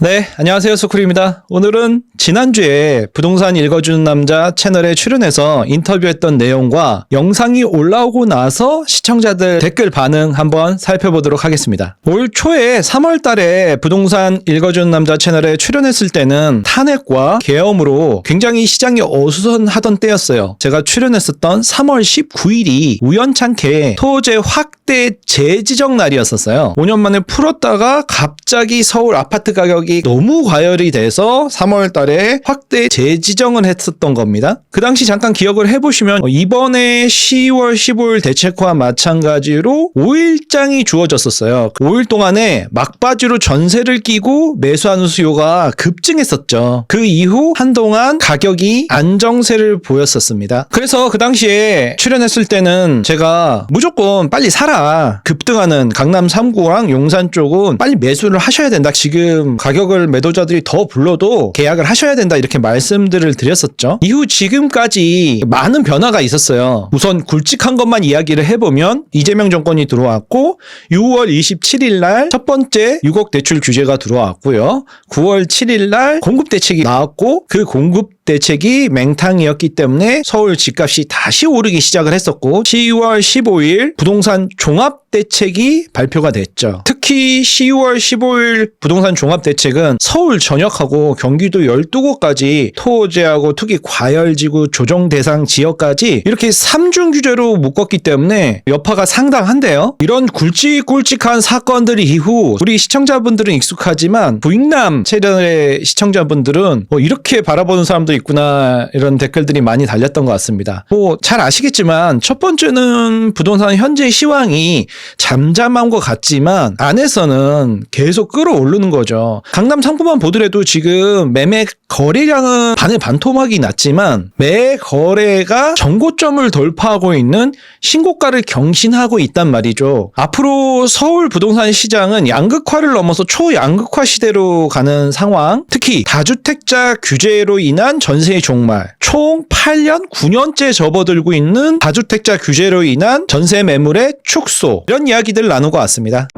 네, 안녕하세요. 소쿨입니다. 오늘은 지난주에 부동산 읽어주는 남자 채널에 출연해서 인터뷰했던 내용과 영상이 올라오고 나서 시청자들 댓글 반응 한번 살펴보도록 하겠습니다. 올 초에 3월 달에 부동산 읽어주는 남자 채널에 출연했을 때는 탄핵과 계엄으로 굉장히 시장이 어수선하던 때였어요. 제가 출연했었던 3월 19일이 우연찮게 토제 확대 재지정 날이었었어요. 5년 만에 풀었다가 갑자기 서울 아파트 가격 이 너무 과열이 돼서 3월 달에 확대 재지정을 했었던 겁니다. 그 당시 잠깐 기억을 해보시면 어, 이번에 10월 15일 대책과 마찬가지로 5일장이 주어졌었어요. 그 5일 동안에 막바지로 전세를 끼고 매수하는 수요가 급증했었죠. 그 이후 한동안 가격이 안정세를 보였었습니다. 그래서 그 당시에 출연했을 때는 제가 무조건 빨리 사라. 급등하는 강남 3구랑 용산 쪽은 빨리 매수를 하셔야 된다. 지금 가격 을 매도자들이 더 불러도 계약을 하셔야 된다. 이렇게 말씀들을 드렸었죠. 이후 지금까지 많은 변화가 있었어요. 우선 굵직한 것만 이야기를 해보면 이재명 정권이 들어왔고 6월 27일 날 첫 번째 6억 대출 규제가 들어왔고요. 9월 7일 날 공급 대책이 나왔고 그 공급 대책이 맹탕이었기 때문에 서울 집값이 다시 오르기 시작을 했었고 10월 15일 부동산 종합 대책이 발표가 됐죠. 특히 10월 15일 부동산 종합 대책은 서울 전역하고 경기도 12곳까지 토제하고 투기 과열지구 조정 대상 지역까지 이렇게 3중 규제로 묶었기 때문에 여파가 상당한데요. 이런 굵직굵직한 사건들 이후 우리 시청자분들은 익숙하지만 부익남 채널의 시청자분들은 뭐 이렇게 바라보는 사람도 있구나 이런 댓글들이 많이 달렸던 것 같습니다. 뭐 잘 아시겠지만 첫 번째는 부동산 현재 시황이 잠잠한 것 같지만 안에서는 계속 끌어오르는 거죠. 강남 상품만 보더라도 지금 매매 거래량은 반의 반토막이 났지만 매 거래가 정고점을 돌파하고 있는 신고가를 경신하고 있단 말이죠. 앞으로 서울 부동산 시장은 양극화를 넘어서 초양극화 시대로 가는 상황, 특히 다주택자 규제로 인한 전세의 종말, 총 8년, 9년째 접어들고 있는 다주택자 규제로 인한 전세 매물의 축소, 이런 이야기들 나누고 왔습니다.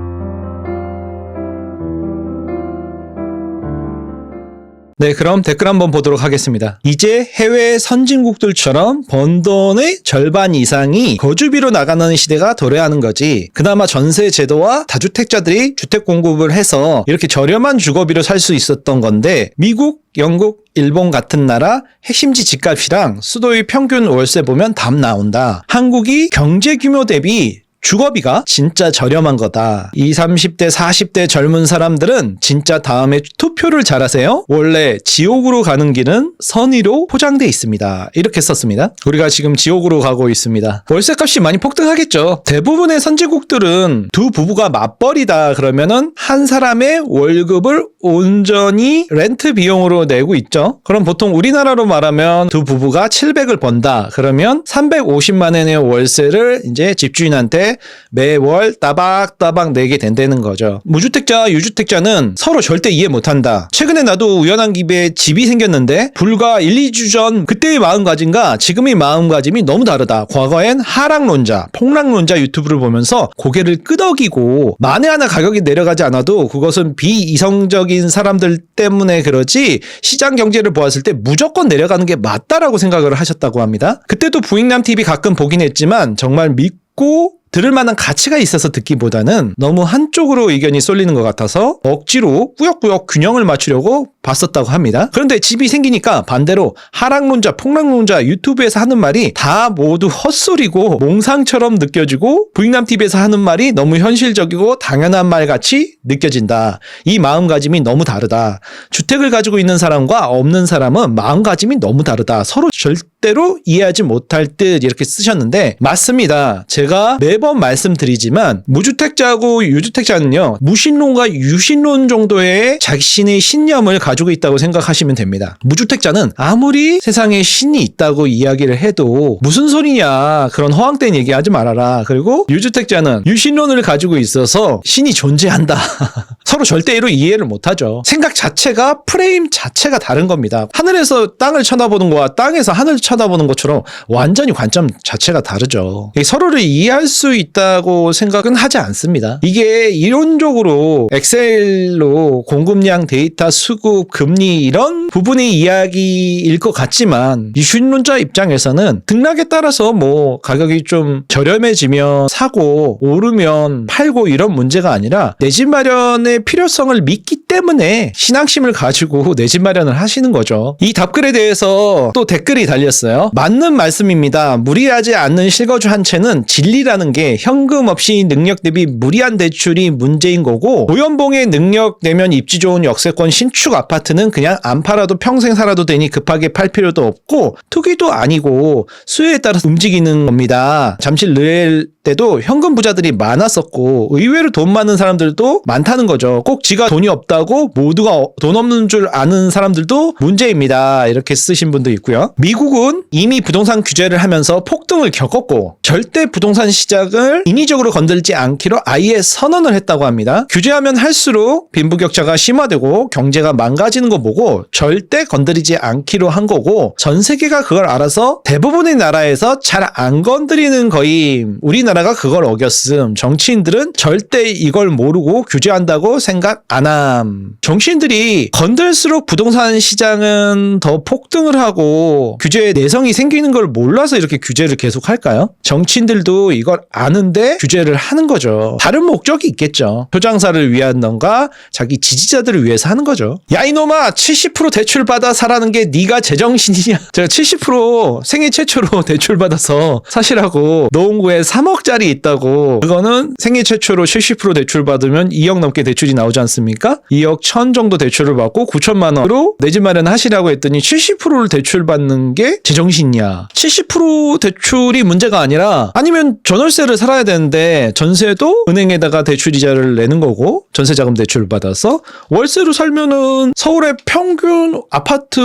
네, 그럼 댓글 한번 보도록 하겠습니다. 이제 해외 선진국들처럼 번 돈의 절반 이상이 거주비로 나가는 시대가 도래하는 거지. 그나마 전세 제도와 다주택자들이 주택 공급을 해서 이렇게 저렴한 주거비로 살 수 있었던 건데 미국, 영국, 일본 같은 나라 핵심지 집값이랑 수도의 평균 월세 보면 답 나온다. 한국이 경제 규모 대비 주거비가 진짜 저렴한 거다. 20, 30대, 40대 젊은 사람들은 진짜 다음에 투표를 잘하세요. 원래 지옥으로 가는 길은 선의로 포장돼 있습니다. 이렇게 썼습니다. 우리가 지금 지옥으로 가고 있습니다. 월세값이 많이 폭등하겠죠. 대부분의 선진국들은 두 부부가 맞벌이다 그러면은 한 사람의 월급을 온전히 렌트 비용으로 내고 있죠. 그럼 보통 우리나라로 말하면 두 부부가 700을 번다. 그러면 350만 원의 월세를 이제 집주인한테 매월 따박따박 내게 된다는 거죠. 무주택자, 유주택자는 서로 절대 이해 못한다. 최근에 나도 우연한 기회에 집이 생겼는데 불과 1, 2주 전 그때의 마음가짐과 지금의 마음가짐이 너무 다르다. 과거엔 하락론자, 폭락론자 유튜브를 보면서 고개를 끄덕이고 만에 하나 가격이 내려가지 않아도 그것은 비이성적인 사람들 때문에 그러지 시장 경제를 보았을 때 무조건 내려가는 게 맞다라고 생각을 하셨다고 합니다. 그때도 부익남 TV 가끔 보긴 했지만 정말 믿고 들을 만한 가치가 있어서 듣기보다는 너무 한쪽으로 의견이 쏠리는 것 같아서 억지로 꾸역꾸역 균형을 맞추려고 봤었다고 합니다. 그런데 집이 생기니까 반대로 하락론자, 폭락론자 유튜브에서 하는 말이 다 모두 헛소리고 몽상처럼 느껴지고 부익남TV에서 하는 말이 너무 현실적이고 당연한 말 같이 느껴진다. 이 마음가짐이 너무 다르다. 주택을 가지고 있는 사람과 없는 사람은 마음가짐이 너무 다르다. 서로 절대 로 이해하지 못할 듯 이렇게 쓰셨는데 맞습니다. 제가 매번 말씀드리지만 무주택자하고 유주택자는요. 무신론과 유신론 정도의 자신의 신념을 가지고 있다고 생각하시면 됩니다. 무주택자는 아무리 세상에 신이 있다고 이야기를 해도 무슨 소리냐 그런 허황된 얘기하지 말아라. 그리고 유주택자는 유신론을 가지고 있어서 신이 존재한다. 서로 절대로 이해를 못하죠. 생각 자체가 프레임 자체가 다른 겁니다. 하늘에서 땅을 쳐다보는 거와 땅에서 하늘 쳐 쳐다보는 것처럼 완전히 관점 자체가 다르죠. 서로를 이해할 수 있다고 생각은 하지 않습니다. 이게 이론적으로 엑셀로 공급량 데이터 수급 금리 이런 부분의 이야기일 것 같지만 이슈론자 입장에서는 등락에 따라서 뭐 가격이 좀 저렴해지면 사고 오르면 팔고 이런 문제가 아니라 내 집 마련의 필요성을 믿기 때문에 신앙심을 가지고 내 집 마련을 하시는 거죠. 이 답글에 대해서 또 댓글이 달렸어요. 맞는 말씀입니다. 무리하지 않는 실거주 한 채는 진리라는 게 현금 없이 능력 대비 무리한 대출이 문제인 거고 오연봉의 능력 내면 입지 좋은 역세권 신축 아파트는 그냥 안 팔아도 평생 살아도 되니 급하게 팔 필요도 없고 투기도 아니고 수요에 따라서 움직이는 겁니다. 잠실 르엘 때도 현금 부자들이 많았었고 의외로 돈 많은 사람들도 많다는 거죠. 꼭 지가 돈이 없다고 모두가 어- 돈 없는 줄 아는 사람들도 문제입니다. 이렇게 쓰신 분도 있고요. 미국은 이미 부동산 규제를 하면서 폭등을 겪었고 절대 부동산 시장을 인위적으로 건들지 않기로 아예 선언을 했다고 합니다. 규제하면 할수록 빈부격차가 심화되고 경제가 망가지는 거 보고 절대 건드리지 않기로 한 거고 전 세계가 그걸 알아서 대부분의 나라에서 잘 안 건드리는 거임. 우리나라가 그걸 어겼음. 정치인들은 절대 이걸 모르고 규제한다고 생각 안 함. 정치인들이 건들수록 부동산 시장은 더 폭등을 하고 규제에 내성이 생기는 걸 몰라서 이렇게 규제를 계속 할까요? 정치인들도 이걸 아는데 규제를 하는 거죠. 다른 목적이 있겠죠. 표장사를 위한던가 자기 지지자들을 위해서 하는 거죠. 야 이놈아 70% 대출 받아 사라는 게 네가 제정신이냐? 제가 70% 생애 최초로 대출 받아서 사시라고 노원구에 3억짜리 있다고 그거는 생애 최초로 70% 대출 받으면 2억 넘게 대출이 나오지 않습니까? 2억 1000 정도 대출을 받고 9천만 원으로 내 집 마련 하시라고 했더니 70%를 대출 받는 게 제정신이야. 70% 대출이 문제가 아니라 아니면 전월세를 살아야 되는데 전세도 은행에다가 대출 이자를 내는 거고 전세 자금 대출을 받아서 월세로 살면은 서울의 평균 아파트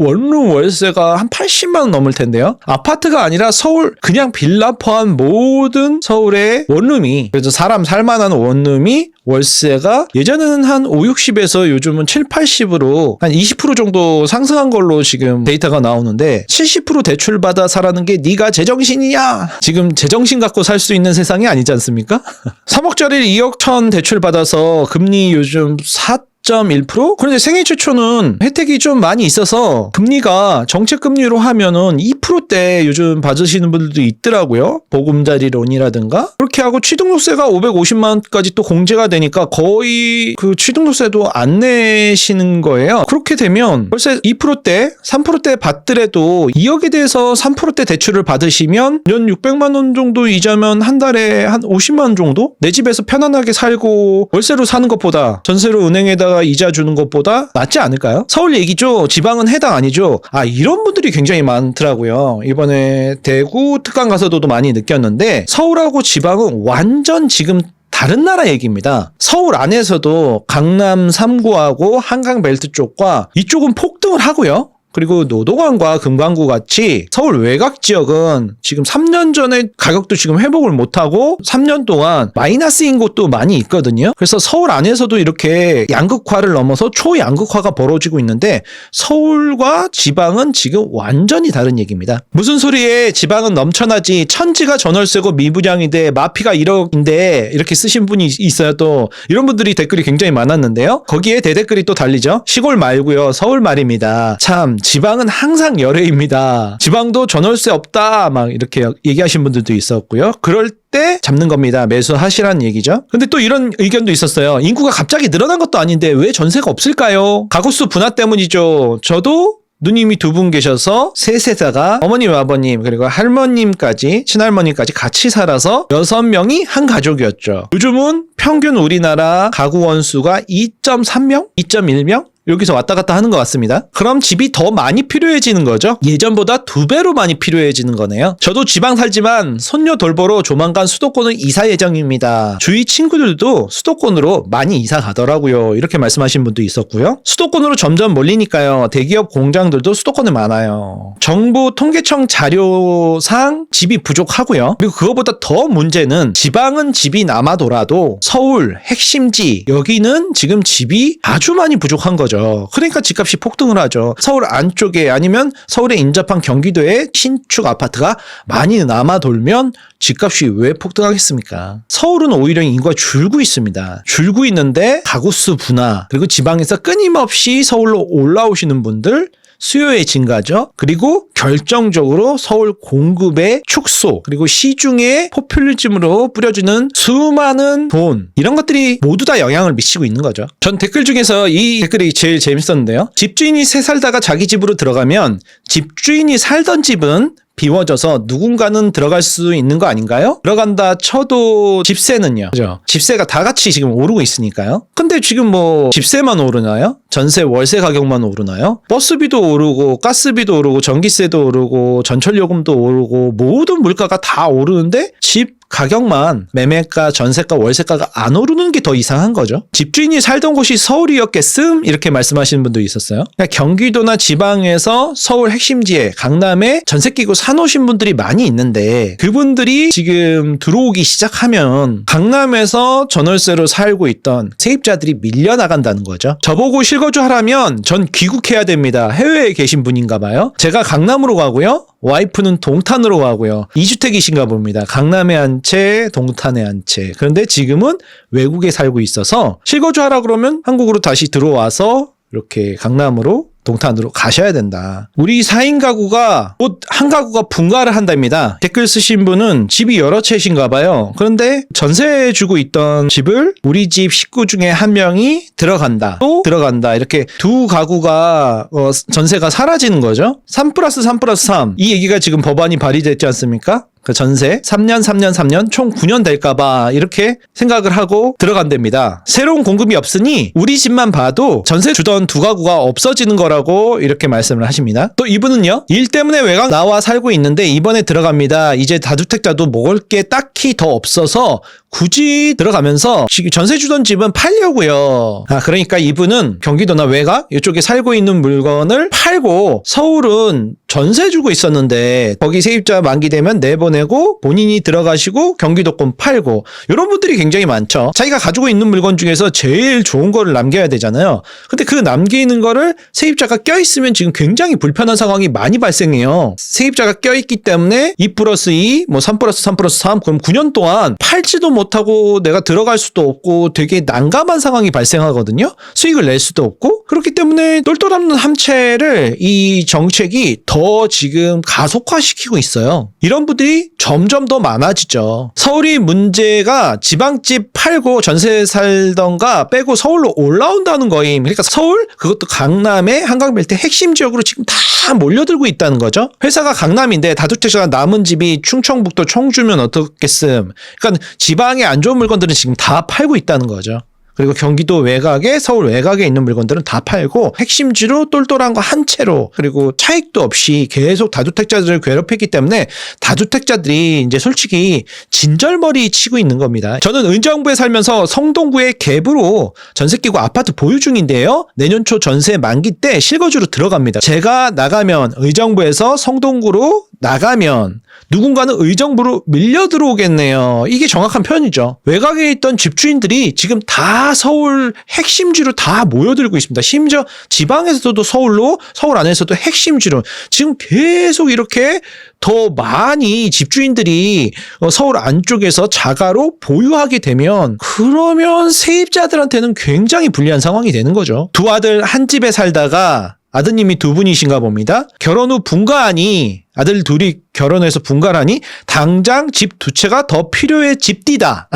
원룸 월세가 한 80만 원 넘을 텐데요. 아파트가 아니라 서울 그냥 빌라 포함 모든 서울의 원룸이 그래서 사람 살만한 원룸이 월세가 예전에는 한 5, 60에서 요즘은 7, 80으로 한 20% 정도 상승한 걸로 지금 데이터가 나오는데 70% 대출 받아 사라는 게 네가 제정신이야. 지금 제정신 갖고 살 수 있는 세상이 아니지 않습니까? 3억짜리 2억 천 대출 받아서 금리 요즘 4 1.1%? 그런데 생애 최초는 혜택이 좀 많이 있어서 금리가 정책 금리로 하면은 2%대 요즘 받으시는 분들도 있더라고요. 보금자리론이라든가 그렇게 하고 취등록세가 550만 원까지 또 공제가 되니까 거의 그 취등록세도 안 내시는 거예요. 그렇게 되면 벌써 2%대, 3%대 받더라도 2억에 대해서 3%대 대출을 받으시면 연 600만 원 정도 이자면 한 달에 한 50만 원 정도 내 집에서 편안하게 살고 월세로 사는 것보다 전세로 은행에다가 이자 주는 것보다 낫지 않을까요? 서울 얘기죠. 지방은 해당 아니죠. 아 이런 분들이 굉장히 많더라고요. 이번에 대구 특강 가서도 많이 느꼈는데 서울하고 지방은 완전 지금 다른 나라 얘기입니다. 서울 안에서도 강남 3구하고 한강 벨트 쪽과 이쪽은 폭등을 하고요. 그리고 노동안과 금강구 같이 서울 외곽 지역은 지금 3년 전에 가격도 지금 회복을 못하고 3년 동안 마이너스인 곳도 많이 있거든요. 그래서 서울 안에서도 이렇게 양극화를 넘어서 초양극화가 벌어지고 있는데 서울과 지방은 지금 완전히 다른 얘기입니다. 무슨 소리에 지방은 넘쳐나지 천지가 전월세고 미분양인데 마피가 1억인데 이렇게 쓰신 분이 있어요 또 이런 분들이 댓글이 굉장히 많았는데요. 거기에 대댓글이 또 달리죠. 시골 말고요 서울 말입니다. 참 지방은 항상 열애입니다. 지방도 전월세 없다 막 이렇게 얘기하신 분들도 있었고요. 그럴 때 잡는 겁니다. 매수하시라는 얘기죠. 근데 또 이런 의견도 있었어요. 인구가 갑자기 늘어난 것도 아닌데 왜 전세가 없을까요? 가구수 분화 때문이죠. 저도 누님이 두 분 계셔서 셋에다가 어머님, 아버님, 그리고 할머님까지, 친할머니까지 같이 살아서 여섯 명이 한 가족이었죠. 요즘은 평균 우리나라 가구 원수가 2.3명? 2.1명? 여기서 왔다 갔다 하는 것 같습니다. 그럼 집이 더 많이 필요해지는 거죠? 예전보다 두 배로 많이 필요해지는 거네요. 저도 지방 살지만 손녀 돌보러 조만간 수도권은 이사 예정입니다. 주위 친구들도 수도권으로 많이 이사 가더라고요. 이렇게 말씀하신 분도 있었고요. 수도권으로 점점 몰리니까요. 대기업 공장들도 수도권에 많아요. 정부 통계청 자료상 집이 부족하고요. 그리고 그거보다 더 문제는 지방은 집이 남아돌아도 서울 핵심지 여기는 지금 집이 아주 많이 부족한 거죠. 거죠. 그러니까 집값이 폭등을 하죠. 서울 안쪽에 아니면 서울에 인접한 경기도에 신축 아파트가 많이 남아 돌면 집값이 왜 폭등하겠습니까? 서울은 오히려 인구가 줄고 있습니다. 줄고 있는데 가구수 분화 그리고 지방에서 끊임없이 서울로 올라오시는 분들 수요의 증가죠. 그리고 결정적으로 서울 공급의 축소, 그리고 시중의 포퓰리즘으로 뿌려주는 수많은 돈, 이런 것들이 모두 다 영향을 미치고 있는 거죠. 전 댓글 중에서 이 댓글이 제일 재밌었는데요. 집주인이 새 살다가 자기 집으로 들어가면 집주인이 살던 집은 비워져서 누군가는 들어갈 수 있는 거 아닌가요? 들어간다 쳐도 집세는요. 그죠? 집세가 다 같이 지금 오르고 있으니까요. 근데 지금 뭐 집세만 오르나요? 전세 월세 가격만 오르나요? 버스비도 오르고 가스비도 오르고 전기세도 오르고 전철요금도 오르고 모든 물가가 다 오르는데 집 가격만 매매가, 전세가, 월세가가 안 오르는 게 더 이상한 거죠. 집주인이 살던 곳이 서울이었겠음 이렇게 말씀하시는 분도 있었어요. 그러니까 경기도나 지방에서 서울 핵심지에 강남에 전세 끼고 사놓으신 분들이 많이 있는데 그분들이 지금 들어오기 시작하면 강남에서 전월세로 살고 있던 세입자들이 밀려나간다는 거죠. 저보고 실거 주 하라면 전 귀국해야 됩니다. 해외에 계신 분인가 봐요. 제가 강남으로 가고요. 와이프는 동탄으로 가고요. 2주택이신가 봅니다. 강남에 한 채, 동탄에 한 채. 그런데 지금은 외국에 살고 있어서 실거주하라 그러면 한국으로 다시 들어와서 이렇게 강남으로 동탄으로 가셔야 된다. 우리 4인 가구가 곧 한 가구가 분가를 한답니다. 댓글 쓰신 분은 집이 여러 채신가 봐요. 그런데 전세 주고 있던 집을 우리 집 식구 중에 한 명이 들어간다. 또 들어간다. 이렇게 두 가구가 어, 전세가 사라지는 거죠. 3 플러스 3 플러스 3. 이 얘기가 지금 법안이 발의됐지 않습니까? 그 전세 3년, 3년, 3년 총 9년 될까봐 이렇게 생각을 하고 들어간답니다. 새로운 공급이 없으니 우리 집만 봐도 전세 주던 두 가구가 없어지는 거라 고 이렇게 말씀을 하십니다. 또 이분은요, 일 때문에 외곽 나와 살고 있는데 이번에 들어갑니다. 이제 다주택자도 먹을 게 딱히 더 없어서 굳이 들어가면서 전세 주던 집은 팔려고요. 아, 그러니까 이분은 경기도나 외곽 이쪽에 살고 있는 물건을 팔고 서울은 전세 주고 있었는데 거기 세입자 만기되면 내보내고 본인이 들어가시고 경기도권 팔고 이런 분들이 굉장히 많죠. 자기가 가지고 있는 물건 중에서 제일 좋은 거를 남겨야 되잖아요. 근데 그 남기는 거를 세입자가 껴있으면 지금 굉장히 불편한 상황이 많이 발생해요. 세입자가 껴있기 때문에 2 플러스 2, 뭐3 플러스 3 플러스 3, 그럼 9년 동안 팔지도 못 하고 내가 들어갈 수도 없고 되게 난감한 상황이 발생하거든요. 수익을 낼 수도 없고 그렇기 때문에 똘똘 없는 함체를 이 정책이 더 지금 가속화시키고 있어요. 이런 분들이 점점 더 많아지죠. 서울이 문제가 지방집 팔고 전세 살던가 빼고 서울로 올라온다는 거임. 그러니까 서울 그것도 강남의 한강벨트 핵심 지역으로 지금 다 몰려들고 있다는 거죠. 회사가 강남인데 다주택자가 남은 집이 충청북도 청주면 어떻겠음. 그러니까 지방 에 안 좋은 물건들은 지금 다 팔고 있다는 거죠. 그리고 경기도 외곽에 서울 외곽에 있는 물건들은 다 팔고 핵심지로 똘똘한 거 한 채로 그리고 차익도 없이 계속 다주택자들을 괴롭혔기 때문에 다주택자들이 이제 솔직히 진절머리 치고 있는 겁니다. 저는 의정부에 살면서 성동구의 갭으로 전세 끼고 아파트 보유 중인데요. 내년 초 전세 만기 때 실거주로 들어갑니다. 제가 나가면 의정부에서 성동구로 나가면 누군가는 의정부로 밀려 들어오겠네요. 이게 정확한 표현이죠. 외곽에 있던 집주인들이 지금 다 서울 핵심지로 다 모여들고 있습니다. 심지어 지방에서도 서울로, 서울 안에서도 핵심지로 지금 계속 이렇게 더 많이 집주인들이 어, 서울 안쪽에서 자가로 보유하게 되면 그러면 세입자들한테는 굉장히 불리한 상황이 되는 거죠. 두 아들 한 집에 살다가 아드님이 두 분이신가 봅니다. 결혼 후 분가하니 아들 둘이 결혼해서 분가하니 당장 집 두 채가 더 필요해 집디다.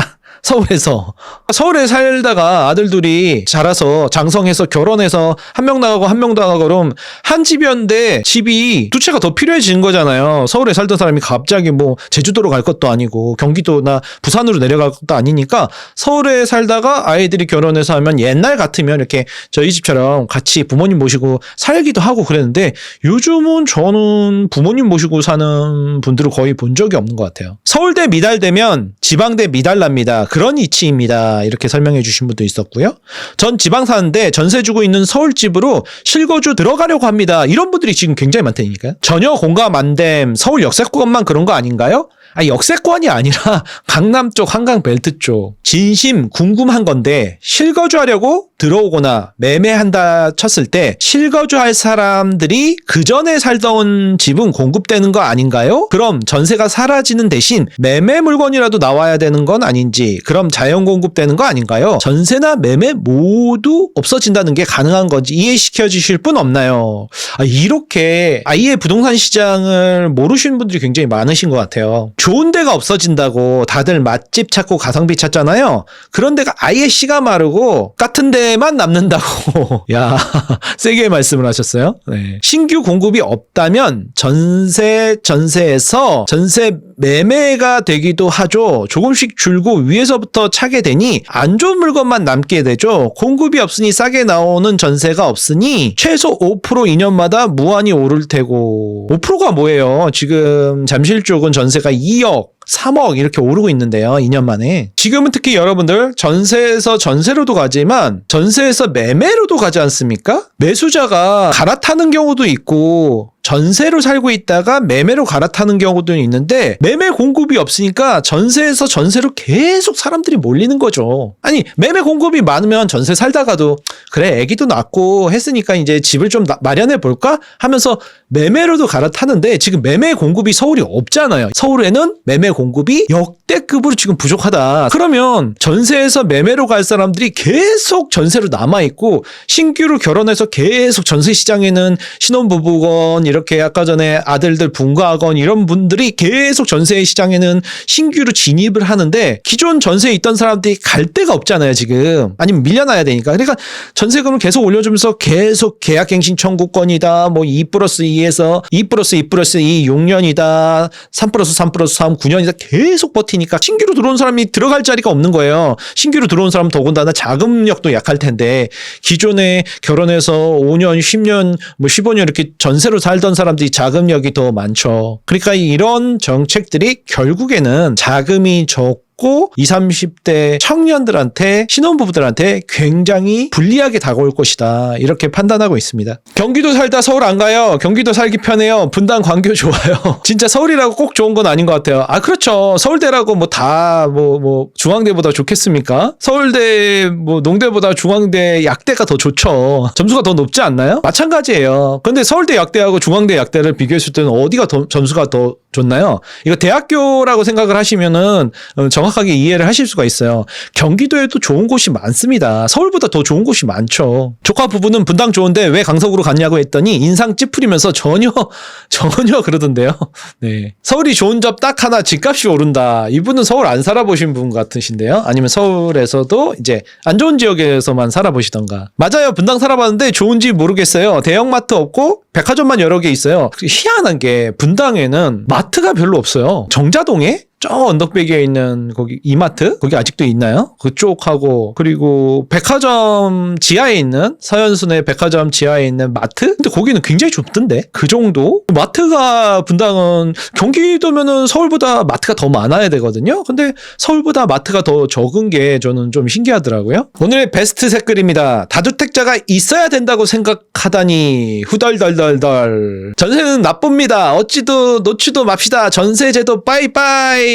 서울에서 서울에 살다가 아들 둘이 자라서 장성해서 결혼해서 한 명 나가고 한 명 나가고 그럼 한 집이었는데 집이 두 채가 더 필요해지는 거잖아요. 서울에 살던 사람이 갑자기 뭐 제주도로 갈 것도 아니고 경기도나 부산으로 내려갈 것도 아니니까 서울에 살다가 아이들이 결혼해서 하면 옛날 같으면 이렇게 저희 집처럼 같이 부모님 모시고 살기도 하고 그랬는데 요즘은 저는 부모님 모시고 사는 분들을 거의 본 적이 없는 것 같아요. 서울대 미달되면 지방대 미달납니다. 그런 이치입니다. 이렇게 설명해 주신 분도 있었고요. 전 지방 사는데 전세 주고 있는 서울 집으로 실거주 들어가려고 합니다. 이런 분들이 지금 굉장히 많다니까요. 전혀 공감 안 됨. 서울 역세권만 그런 거 아닌가요? 아, 역세권이 아니라 강남 쪽 한강 벨트 쪽 진심 궁금한 건데 실거주하려고 들어오거나 매매한다 쳤을 때 실거주할 사람들이 그 전에 살던 집은 공급되는 거 아닌가요? 그럼 전세가 사라지는 대신 매매 물건이라도 나와야 되는 건 아닌지 그럼 자연 공급되는 거 아닌가요? 전세나 매매 모두 없어진다는 게 가능한 건지 이해시켜 주실 분 없나요? 아, 이렇게 아예 부동산 시장을 모르시는 분들이 굉장히 많으신 것 같아요. 좋은 데가 없어진다고 다들 맛집 찾고 가성비 찾잖아요. 그런 데가 아예 씨가 마르고 같은 데만 남는다고. 야, 세게 말씀을 하셨어요. 네. 신규 공급이 없다면 전세 전세에서 전세 매매가 되기도 하죠. 조금씩 줄고 위에서부터 차게 되니 안 좋은 물건만 남게 되죠. 공급이 없으니 싸게 나오는 전세가 없으니 최소 5% 2년마다 무한히 오를 테고 5%가 뭐예요? 지금 잠실 쪽은 전세가 2억 3억 이렇게 오르고 있는데요. 2년 만에. 지금은 특히 여러분들 전세에서 전세로도 가지만 전세에서 매매로도 가지 않습니까? 매수자가 갈아타는 경우도 있고 전세로 살고 있다가 매매로 갈아타는 경우도 있는데 매매 공급이 없으니까 전세에서 전세로 계속 사람들이 몰리는 거죠. 아니 매매 공급이 많으면 전세 살다가도 그래 애기도 낳고 했으니까 이제 집을 좀 나- 마련해 볼까 하면서 매매로도 갈아타는데 지금 매매 공급이 서울이 없잖아요. 서울에는 매매 공급이 역대급으로 지금 부족하다. 그러면 전세에서 매매로 갈 사람들이 계속 전세로 남아 있고 신규로 결혼해서 계속 전세 시장에는 신혼부부건 이렇게 아까 전에 아들들 분가하건 이런 분들이 계속 전세 시장에는 신규로 진입을 하는데 기존 전세에 있던 사람들이 갈 데가 없잖아요 지금. 아니면 밀려나야 되니까. 그러니까 전세금을 계속 올려주면서 계속 계약갱신 청구권이다. 뭐2 플러스 2에서 2 플러스 2 플러스 2 6년이다. 3 플러스 3 플러스 3 9년 이다 계속 버티니까 신규로 들어온 사람이 들어갈 자리가 없는 거예요. 신규로 들어온 사람 더군다나 자금력도 약할 텐데 기존에 결혼해서 5년 10년 뭐 15년 이렇게 전세로 살던 사람들이 자금력이 더 많죠. 그러니까 이런 정책들이 결국에는 자금이 적고 20, 30대 청년들한테 신혼부부들한테 굉장히 불리하게 다가올 것이다. 이렇게 판단하고 있습니다. 경기도 살다 서울 안 가요. 경기도 살기 편해요. 분당 광교 좋아요. 진짜 서울이라고 꼭 좋은 건 아닌 것 같아요. 아 그렇죠. 서울대라고 뭐 다 뭐뭐 중앙대보다 좋겠습니까? 서울대 뭐 농대보다 중앙대 약대가 더 좋죠. 점수가 더 높지 않나요? 마찬가지예요. 근데 서울대 약대하고 중앙대 약대를 비교했을 때는 어디가 더 점수가 더 좋나요? 이거 대학교라고 생각을 하시면은 어, 정확하게 이해를 하실 수가 있어요. 경기도에도 좋은 곳이 많습니다. 서울보다 더 좋은 곳이 많죠. 조카 부부는 분당 좋은데 왜 강서구로 갔냐고 했더니 인상 찌푸리면서 전혀 전혀 그러던데요. 네. 서울이 좋은 점 딱 하나 집값이 오른다. 이분은 서울 안 살아보신 분 같으신데요. 아니면 서울에서도 이제 안 좋은 지역에서만 살아보시던가. 맞아요. 분당 살아봤는데 좋은지 모르겠어요. 대형마트 없고 백화점만 여러 개 있어요. 희한한 게 분당에는 마 트가 별로 없어요. 정자동에 저 언덕배기에 있는 거기 이마트 거기 아직도 있나요? 그쪽하고 그리고 백화점 지하에 있는 서현순의 백화점 지하에 있는 마트? 근데 거기는 굉장히 좁던데 그 정도? 마트가 분당은 경기도면은 서울보다 마트가 더 많아야 되거든요. 근데 서울보다 마트가 더 적은 게 저는 좀 신기하더라고요. 오늘의 베스트 댓글입니다. 다주택자가 있어야 된다고 생각하다니 후덜덜덜덜 전세는 나쁩니다. 어찌도 놓치도 맙시다. 전세제도 빠이빠이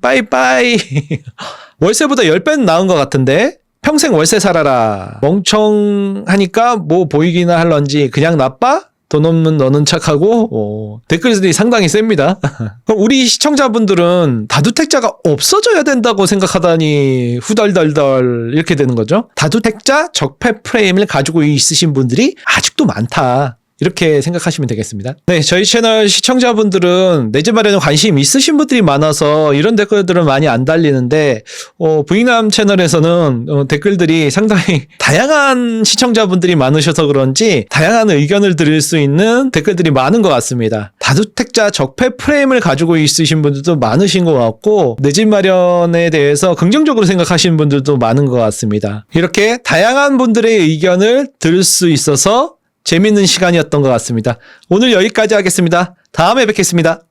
빠이빠이 월세보다 10배는 나은 것 같은데 평생 월세 살아라 멍청하니까 뭐 보이기나 할런지 그냥 나빠? 돈 없는 너는 착하고 어, 댓글들이 상당히 셉니다. 그럼 우리 시청자분들은 다주택자가 없어져야 된다고 생각하다니 후덜덜덜 이렇게 되는 거죠. 다주택자 적폐 프레임을 가지고 있으신 분들이 아직도 많다. 이렇게 생각하시면 되겠습니다. 네, 저희 채널 시청자분들은 내 집 마련에 관심 있으신 분들이 많아서 이런 댓글들은 많이 안 달리는데 어, 부인남 채널에서는 어, 댓글들이 상당히 다양한 시청자분들이 많으셔서 그런지 다양한 의견을 드릴 수 있는 댓글들이 많은 것 같습니다. 다주택자 적폐 프레임을 가지고 있으신 분들도 많으신 것 같고 내 집 마련에 대해서 긍정적으로 생각하시는 분들도 많은 것 같습니다. 이렇게 다양한 분들의 의견을 들을 수 있어서 재밌는 시간이었던 것 같습니다. 오늘 여기까지 하겠습니다. 다음에 뵙겠습니다.